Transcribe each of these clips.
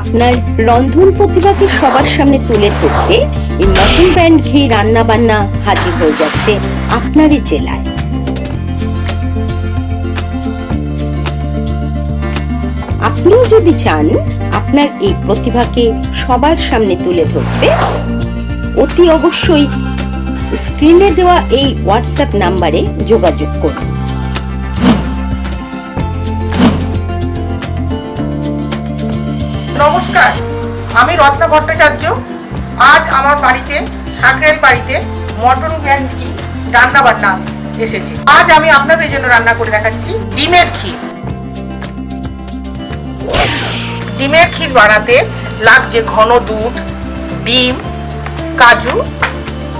আপনার রন্ধন প্রতিভাকে সবার সামনে তুলে ধরতে এই মটন ব্র্যান্ড ঘি রান্না বান্না হাজির হয়ে যাচ্ছে আপনারই জেলায়। আপনিও যদি চান আপনার এই প্রতিভাকে সবার সামনে তুলে ধরতে, অতি অবশ্যই স্ক্রিনে দেওয়া এই হোয়াটসঅ্যাপ নাম্বারে যোগাযোগ করুন। আমি রত্না ভট্টাচার্য, আজ আমার বাড়িতে সাঁকরের বাড়িতে মটন গ্যান্ডি রান্না বান্না এসেছে। আজ আমি আপনাদের জন্য রান্না করে দেখাচ্ছি ডিমের ক্ষীর। ডিমের ক্ষীর বানাতে লাগছে ঘন দুধ, ডিম, কাজু,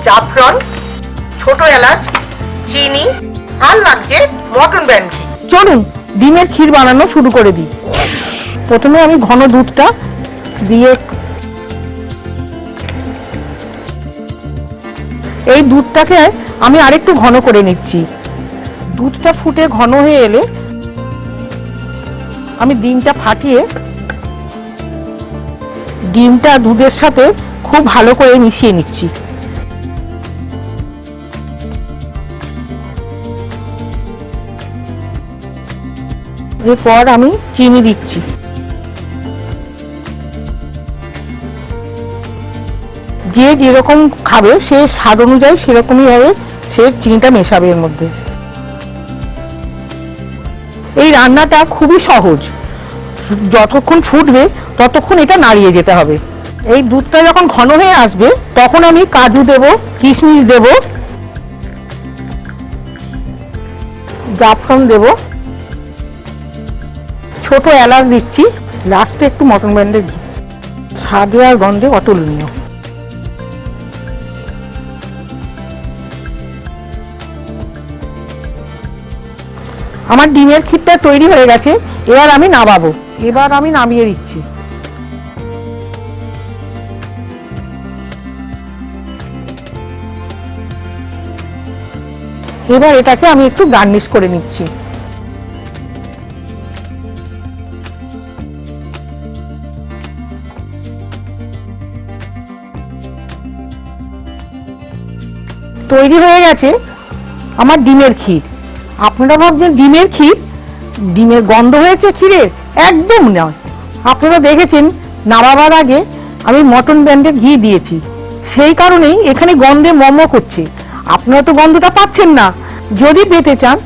জাফরন, ছোট এলাচ, চিনি, আর লাগছে মটন ব্যান্ড চলুন, ডিমের ক্ষীর বানানো শুরু করে দিই। প্রথমে আমি ঘন দুধটা দিয়ে এই দুধটাকে আমি আরেকটু ঘন করে নিচ্ছি। দুধটা ফুটে ঘন হয়ে এলে আমি ডিমটা ফাটিয়ে ডিমটা দুধের সাথে খুব ভালো করে মিশিয়ে নিচ্ছি। এরপর আমি চিনি দিচ্ছি। যে যেরকম খাবে, সে স্বাদ অনুযায়ী সেরকমই হবে সে চিনিটা মেশাবে এর মধ্যে। এই রান্নাটা খুবই সহজ। যতক্ষণ ফুটবে, ততক্ষণ এটা নাড়িয়ে যেতে হবে। এই দুধটা যখন ঘন হয়ে আসবে, তখন আমি কাজু দেব, কিশমিশ দেব, জাফরান দেব। ছোট এলাচ দিচ্ছি। লাস্টে একটু মটন ব্যান্ডের ঘি। স্বাদে আর গন্ধে অতুলনীয়। আমার ডিমের ক্ষীরটা তৈরি হয়ে গেছে, এবার আমি নামাবো। এবার আমি নামিয়ে দিচ্ছি। এবার এটাকে আমি একটু গার্নিশ করে নিচ্ছি। তৈরি হয়ে গেছে আমার ডিমের ক্ষীর। আপনারা ভাবছেন ডিমের ক্ষীর? ডিমের গন্ধ হয়েছে ক্ষীরের? একদম নয়। আপনারা দেখেছেন, নামাবার আগে আমি মটন ব্র্যান্ডের ঘি দিয়েছি। সেই কারণেই এখানে গন্ধে মম করছে। আপনারা তো গন্ধটা পাচ্ছেন না। যদি পেতে চান,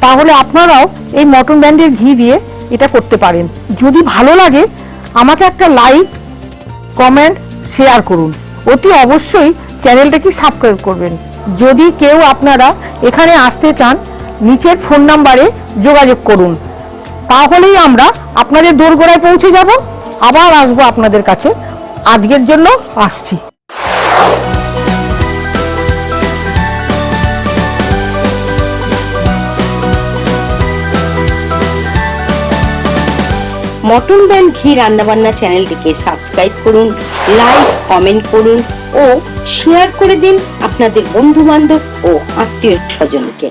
তাহলে আপনারাও এই মটন ব্র্যান্ডের ঘি দিয়ে এটা করতে পারেন। যদি ভালো লাগে, আমাকে একটা লাইক, কমেন্ট, শেয়ার করুন। অতি অবশ্যই চ্যানেলটাকে সাবস্ক্রাইব করবেন। যদি কেউ আপনারা এখানে আসতে চান নিচের ফোন নাম্বারে যোগাযোগ করুন। তাহলেই আমরা আপনাদের দোরগোড়ায় পৌঁছে যাব। আবার আসব আপনাদের কাছে। আজকের জন্য আসছি। মটন ব্যান্ড ঘি রান্নাবান্না চ্যানেলটিকে সাবস্ক্রাইব করুন, লাইক, কমেন্ট করুন ও শেয়ার করে দিন আপনাদের বন্ধু বান্ধব ও আত্মীয় স্বজনকে।